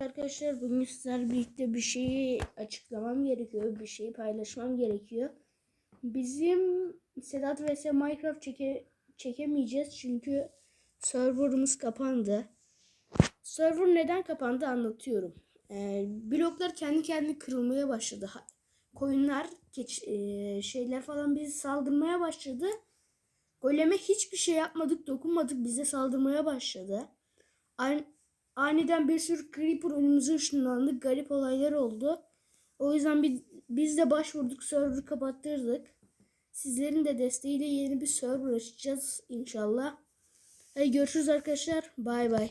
Arkadaşlar bugün sizlerle birlikte bir şeyi açıklamam gerekiyor. Bir şeyi paylaşmam gerekiyor. Bizim Sedat vs Minecraft çeke, çekemeyeceğiz çünkü serverımız kapandı. Server neden kapandı anlatıyorum. Ee, bloklar kendi kendine kırılmaya başladı. Koyunlar, geç, e, şeyler falan bizi saldırmaya başladı. Goleme hiçbir şey yapmadık, dokunmadık. Bize saldırmaya başladı. An- Aniden bir sürü creeper önümüze ışınlandı. Garip olaylar oldu. O yüzden bir, biz de başvurduk. Server'ı kapattırdık. Sizlerin de desteğiyle yeni bir server açacağız inşallah. Hadi görüşürüz arkadaşlar. Bay bay.